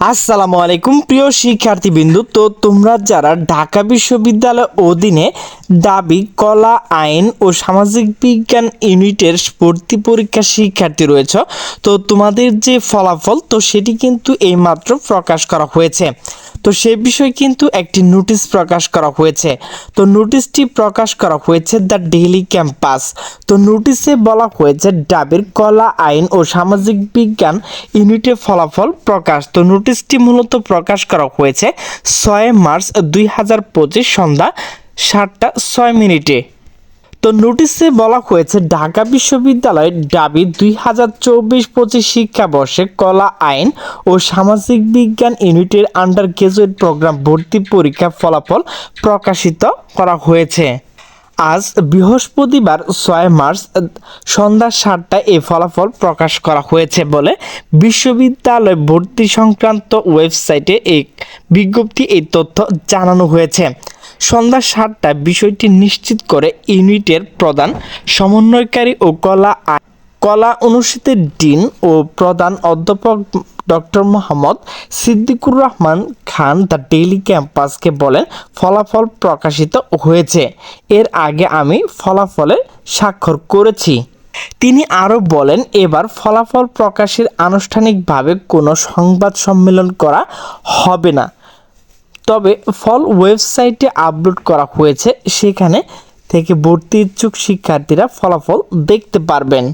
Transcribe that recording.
আসসালামু আলাইকুম, প্রিয় শিক্ষার্থীবৃন্দু। তো তোমরা যারা ঢাকা বিশ্ববিদ্যালয়ের অধীনে দাবি, কলা, আইন ও সামাজিক বিজ্ঞান ইউনিটের ভর্তি পরীক্ষা শিক্ষার্থী রয়েছ, তো তোমাদের যে ফলাফল, তো সেটি কিন্তু এইমাত্র প্রকাশ করা হয়েছে। তো সে বিষয়ে কিন্তু একটি নোটিশ প্রকাশ করা হয়েছে। তো নোটিশটি প্রকাশ করা হয়েছে দ্য ডেইলি ক্যাম্পাস। তো নোটিশে বলা হয়েছে, ডাবের কলা আইন ও সামাজিক বিজ্ঞান ইউনিটে ফলাফল প্রকাশ। তো নোটিশটি মূলত প্রকাশ করা হয়েছে ছয় মার্চ দুই হাজার পঁচিশ সন্ধ্যা সাতটা ছয় মিনিটে। তো নোটিশে বলা হয়েছে, ঢাকা বিশ্ববিদ্যালয়ের দাবি দুই হাজার চব্বিশ পঁচিশ শিক্ষাবর্ষে কলা আইন ও সামাজিক বিজ্ঞান ইউনিটের আন্ডার গ্রাজুয়েট প্রোগ্রাম ভর্তি পরীক্ষা ফলাফল প্রকাশিত করা হয়েছে। আজ বৃহস্পতিবার ছয় মার্চ, সন্ধ্যা সাতটায় এই ফলাফল প্রকাশ করা হয়েছে বলে বিশ্ববিদ্যালয় ভর্তি সংক্রান্ত ওয়েবসাইটে এক বিজ্ঞপ্তি এই তথ্য জানানো হয়েছে। সন্ধ্যা সাতটায় বিষয়টি নিশ্চিত করে ইউনিটের প্রধান সমন্বয়কারী ও কলা কলা অনুষদের ডিন ও প্রধান অধ্যাপক doctor Mohammad Siddiqur Rahman Khan the Daily ক্যাম্পাসকে বলেন, ফলাফল প্রকাশিত হয়েছে। এর আগে আমি ফলাফলে স্বাক্ষর করেছি। তিনি আরও বলেন, এবার ফলাফল প্রকাশের আনুষ্ঠানিকভাবে কোনো সংবাদ সম্মেলন করা হবে না। তবে ফল ওয়েবসাইটে আপলোড করা হয়েছে সেখানে থেকে ভর্তি ইচ্ছুক শিক্ষার্থীরা ফলাফল দেখতে পারবেন।